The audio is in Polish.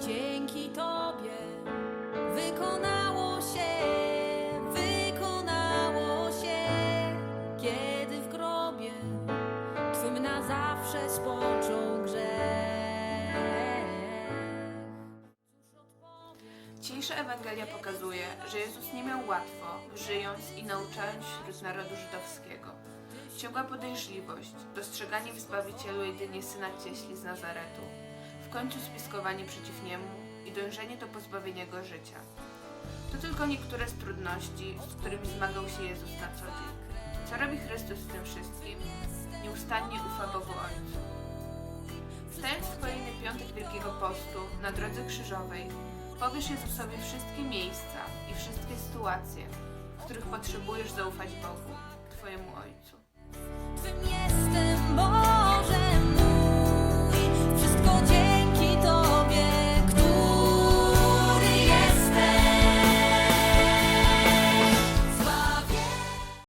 dzięki Tobie wykonało się, wykonało się, kiedy w grobie Twym na zawsze spoczął grzech. Dzisiejsza Ewangelia pokazuje, że Jezus nie miał łatwo, żyjąc i nauczając wśród narodu żydowskiego. Ciągła podejrzliwość, dostrzeganie w Zbawicielu jedynie Syna Cieśli z Nazaretu, w końcu spiskowanie przeciw Niemu i dążenie do pozbawienia Go życia. To tylko niektóre z trudności, z którymi zmagał się Jezus na co dzień. Co robi Chrystus w tym wszystkim? Nieustannie ufa Bogu Ojcu. Wstając w kolejny piątek Wielkiego Postu, na drodze krzyżowej, powiesz Jezusowi wszystkie miejsca i wszystkie sytuacje, w których potrzebujesz zaufać Bogu, Twojemu Ojcu.